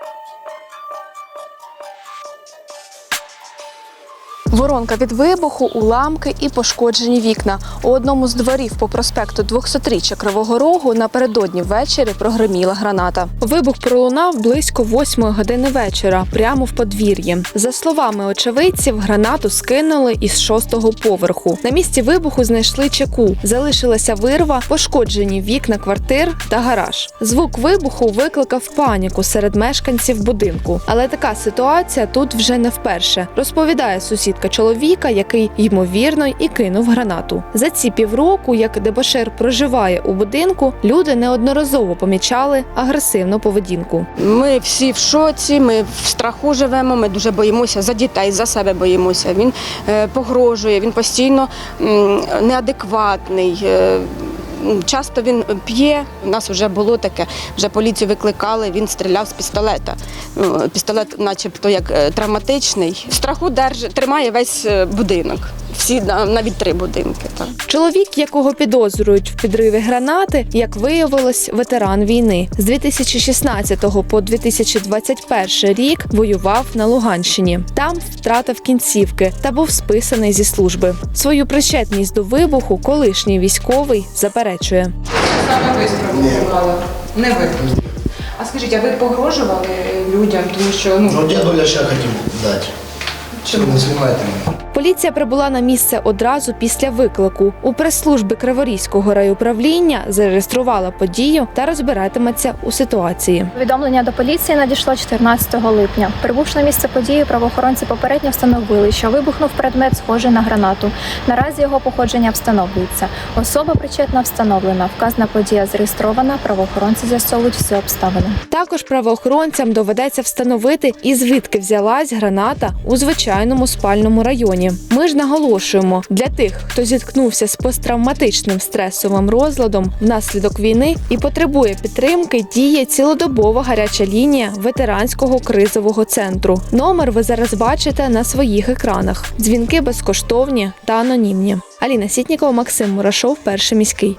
Thank you. Воронка від вибуху, уламки і пошкоджені вікна. У одному з дворів по проспекту 200-річчя Кривого Рогу напередодні ввечері прогреміла граната. Вибух пролунав близько 8 години вечора, прямо в подвір'ї. За словами очевидців, гранату скинули із шостого поверху. На місці вибуху знайшли чеку. Залишилася вирва, пошкоджені вікна квартир та гараж. Звук вибуху викликав паніку серед мешканців будинку. Але така ситуація тут вже не вперше. Розповідає сусідка чоловіка, який ймовірно і кинув гранату. За ці півроку, як дебошер проживає у будинку, люди неодноразово помічали агресивну поведінку. Ми всі в шоці, ми в страху живемо, ми дуже боїмося за дітей, за себе боїмося. Він е, погрожує, він постійно неадекватний. Часто він п'є. У нас вже було таке, вже поліцію викликали, він стріляв з пістолета. Ну, Пістолет, начебто, як е, травматичний. Страху держить, тримає весь е, будинок. Всі навіть три будинки. Так. Чоловік, якого підозрюють в підриві гранати, як виявилось, ветеран війни з 2016 по 2021 рік воював на Луганщині. Там втратив кінцівки та був списаний зі служби. Свою причетність до вибуху колишній військовий заперечує. Саме ви спровокували? Не ви. А скажіть, а ви погрожували людям, тому що ну Ну, дяду ще хотів дати. Чому не знімайте мене? Поліція прибула на місце одразу після виклику. У прес-служби Криворізького райуправління зареєструвала подію та розбиратиметься у ситуації. Повідомлення до поліції надійшло 14 липня. Прибувши на місце події, правоохоронці попередньо встановили, що вибухнув предмет, схожий на гранату. Наразі його походження встановлюється. Особа причетна встановлена. Вказана подія зареєстрована. Правоохоронці з'ясовують всі обставини. Також правоохоронцям доведеться встановити, і звідки взялась граната у звичайному спальному районі. Ми ж наголошуємо для тих, хто зіткнувся з посттравматичним стресовим розладом внаслідок війни і потребує підтримки, діє цілодобова гаряча лінія ветеранського кризового центру. Номер ви зараз бачите на своїх екранах. Дзвінки безкоштовні та анонімні. Аліна Сітнікова, Максим Мурашов, перший міський.